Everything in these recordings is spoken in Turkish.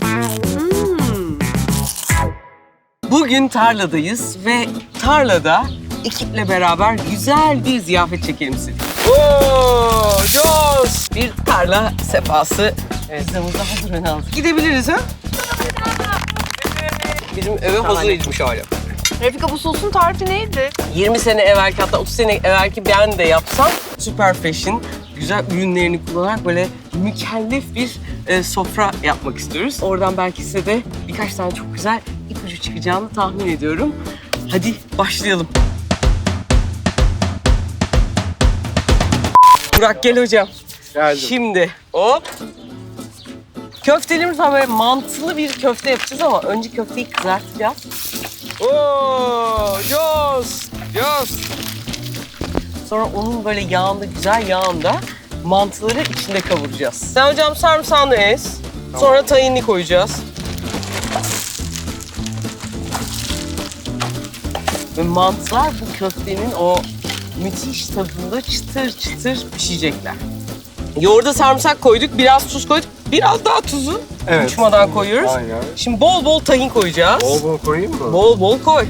Hmm. Bugün tarladayız ve tarlada ekiple beraber güzel bir ziyafet çekelim istedik. Oo, Jos! Bir tarla sefası. Evet, zamızda hazır öne aldık. Gidebiliriz ha? Bizim eve hazır edilmiş hali. Refika bu sosun tarifi neydi? 20 sene evvelki hatta 30 sene evvelki ben de yapsam Super Fashion güzel ürünlerini kullanarak böyle mükellef bir e, sofra yapmak istiyoruz. Oradan belki size de birkaç tane çok güzel ipucu çıkacağını tahmin ediyorum. Hadi başlayalım. Burak gel hocam. Geldim. Şimdi hop. Köftelerimiz var böyle mantılı bir köfte yapacağız ama önce köfteyi kızartacağız. Oo, Jos, Jos. Sonra onun böyle yağında, güzel yağında mantıları içinde kavuracağız. Sen hocam sarımsağını ez. Sonra tahinli koyacağız. Ve mantılar bu köftenin o müthiş tadında çıtır çıtır pişecekler. Yoğurda sarımsak koyduk, biraz tuz koyduk. Biraz daha tuzu Evet. uçmadan koyuyoruz. Aynen. Şimdi bol bol tahin koyacağız. Bol bol koyayım mı? Bol bol koy.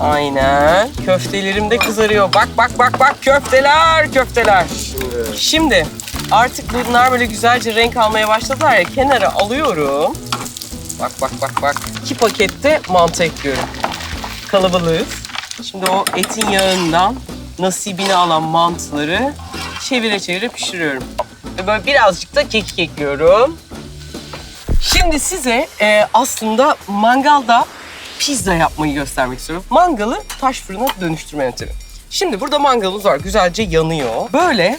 Aynen. Köftelerim de kızarıyor. Bak bak bak bak köfteler köfteler. Şimdi artık bunlar böyle güzelce renk almaya başladılar ya kenara alıyorum. Bak bak bak bak. İki pakette mantı ekliyorum. Kalabalığız. Şimdi o etin yağından nasibini alan mantıları çevire çevire pişiriyorum. Ve böyle birazcık da kekik ekliyorum. Şimdi size e, aslında mangalda pizza yapmayı göstermek istiyorum. Mangalı taş fırına dönüştürme yöntemi. Şimdi burada mangalımız var. Güzelce yanıyor. Böyle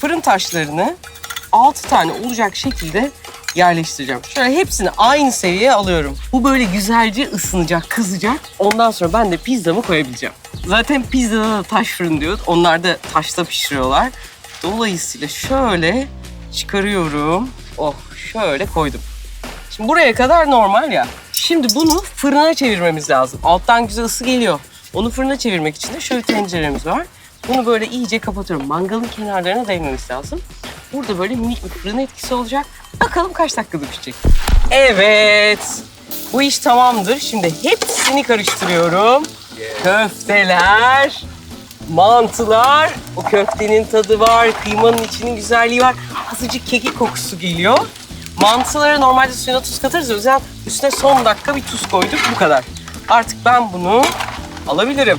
fırın taşlarını 6 tane olacak şekilde yerleştireceğim. Şöyle hepsini aynı seviyeye alıyorum. Bu böyle güzelce ısınacak, kızacak. Ondan sonra ben de pizzamı koyabileceğim. Zaten pizzada da taş fırın diyoruz. Onlar da taşta pişiriyorlar. Dolayısıyla şöyle çıkarıyorum. Oh şöyle koydum. Şimdi buraya kadar normal ya. Şimdi bunu fırına çevirmemiz lazım. Alttan güzel ısı geliyor. Onu fırına çevirmek için de şöyle tenceremiz var. Bunu böyle iyice kapatıyorum. Mangalın kenarlarına değmemiz lazım. Burada böyle minik bir fırın etkisi olacak. Bakalım kaç dakikada pişecek. Evet. Bu iş tamamdır. Şimdi hepsini karıştırıyorum. Köfteler, mantılar, o köftenin tadı var, kıymanın içinin güzelliği var. Azıcık kekik kokusu geliyor. Mantılara normalde suyuna tuz katarız. O yüzden üstüne son dakika bir tuz koyduk. Bu kadar. Artık ben bunu alabilirim.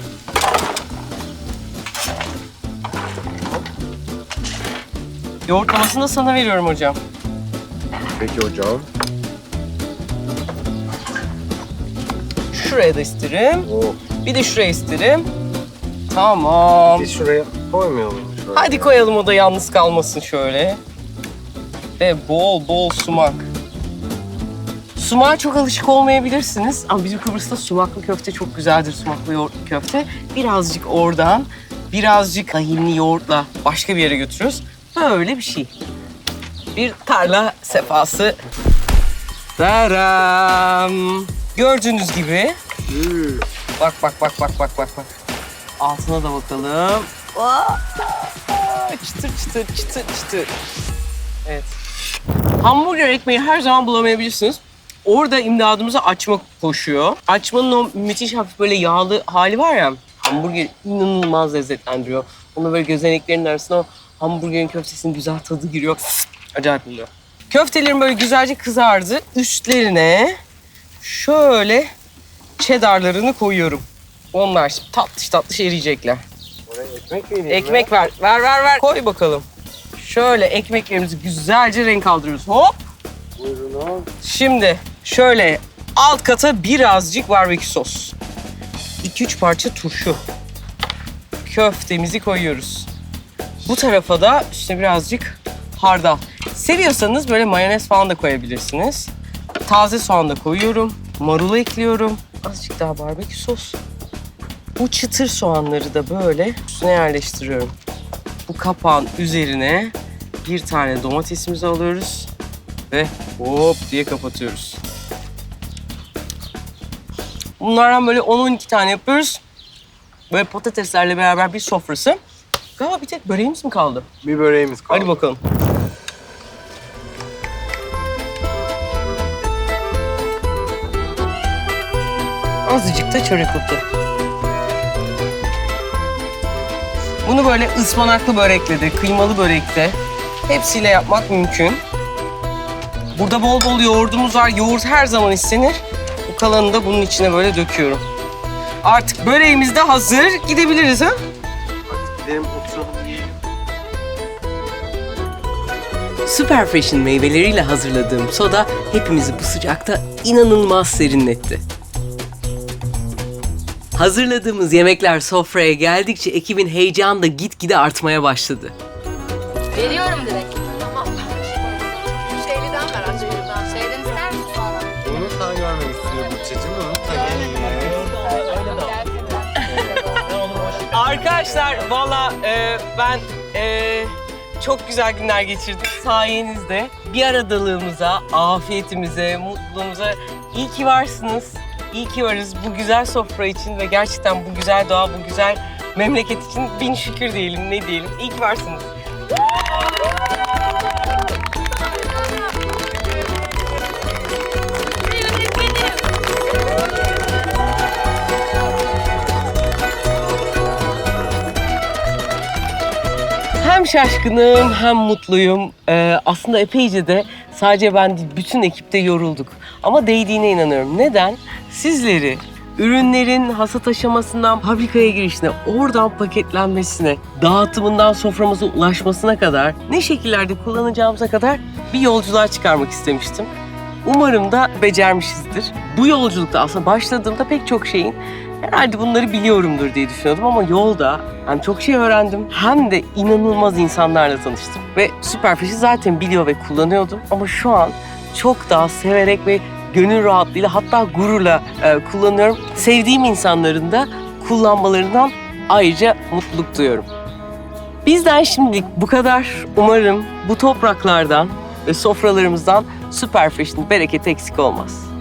Yoğurtlamasını da sana veriyorum hocam. peki hocam. Şuraya da isterim. Oh. Bir de şuraya isterim. Tamam. Biz şuraya koymayalım mı şöyle? Hadi koyalım o da yalnız kalmasın şöyle. Ve bol bol sumak. Sumağa çok alışık olmayabilirsiniz ama bizim Kıbrıs'ta sumaklı köfte çok güzeldir. Sumaklı yoğurtlu köfte. Birazcık oradan, birazcık tahinli yoğurtla başka bir yere götürüyoruz. Böyle bir şey. Bir tarla sefası. Daram. Gördüğünüz gibi. Bak bak bak bak bak bak bak. Altına da bakalım. Çıtır çıtır çıtır çıtır. Evet. Hamburger ekmeği her zaman bulamayabilirsiniz. Orada imdadımıza açma koşuyor. Açmanın o müthiş hafif böyle yağlı hali var ya. Hamburger inanılmaz lezzetlendiriyor. Onu böyle gözeneklerin arasına o hamburgerin köftesinin güzel tadı giriyor. Acayip oluyor. Köftelerim böyle güzelce kızardı. Üstlerine şöyle cheddarlarını koyuyorum. Onlar şimdi tatlış tatlış eriyecekler. Oraya ekmek vereyim Ekmek ver. Ver ver ver. Koy bakalım. Şöyle ekmeklerimizi güzelce renk aldırıyoruz. Hop. Buyurun al. Şimdi şöyle alt kata birazcık barbekü sos. 2-3 parça turşu. Köftemizi koyuyoruz. Bu tarafa da üstüne birazcık hardal. Seviyorsanız böyle mayonez falan da koyabilirsiniz. Taze soğan da koyuyorum. Marul ekliyorum. Azıcık daha barbekü sos. Bu çıtır soğanları da böyle üstüne yerleştiriyorum. Bu kapağın üzerine bir tane domatesimizi alıyoruz ve hop diye kapatıyoruz. Bunlardan böyle 10-12 tane yapıyoruz. Böyle patateslerle beraber bir sofrası. Galiba bir tek böreğimiz mi kaldı? Bir böreğimiz kaldı. Hadi bakalım. Azıcık da çörek otu. Bunu böyle ıspanaklı börekle de, kıymalı börekte hepsiyle yapmak mümkün. Burada bol bol yoğurdumuz var. Yoğurt her zaman istenir. Bu kalanını da bunun içine böyle döküyorum. Artık böreğimiz de hazır. Gidebiliriz ha? Gidelim oturalım yiyelim. Super Fresh'in meyveleriyle hazırladığım soda hepimizi bu sıcakta inanılmaz serinletti. Hazırladığımız yemekler sofraya geldikçe ekibin heyecanı da gitgide artmaya başladı. Veriyorum direkt. Arkadaşlar valla e, ben e, çok güzel günler geçirdik sayenizde. Bir aradalığımıza, afiyetimize, mutluluğumuza iyi ki varsınız. İyi ki varız bu güzel sofra için ve gerçekten bu güzel doğa, bu güzel memleket için bin şükür diyelim, ne diyelim. İyi ki varsınız. Hem şaşkınım hem mutluyum. Ee, aslında epeyce de sadece ben değil, bütün ekipte yorulduk. Ama değdiğine inanıyorum. Neden? Sizleri ürünlerin hasat aşamasından fabrikaya girişine, oradan paketlenmesine, dağıtımından soframıza ulaşmasına kadar, ne şekillerde kullanacağımıza kadar bir yolculuğa çıkarmak istemiştim. Umarım da becermişizdir. Bu yolculukta aslında başladığımda pek çok şeyin herhalde bunları biliyorumdur diye düşünüyordum ama yolda hem çok şey öğrendim hem de inanılmaz insanlarla tanıştım. Ve Superfish'i zaten biliyor ve kullanıyordum ama şu an çok daha severek ve gönül rahatlığıyla hatta gururla e, kullanıyorum. Sevdiğim insanların da kullanmalarından ayrıca mutluluk duyuyorum. Bizden şimdilik bu kadar. Umarım bu topraklardan ve sofralarımızdan Superfish'in bereketi eksik olmaz.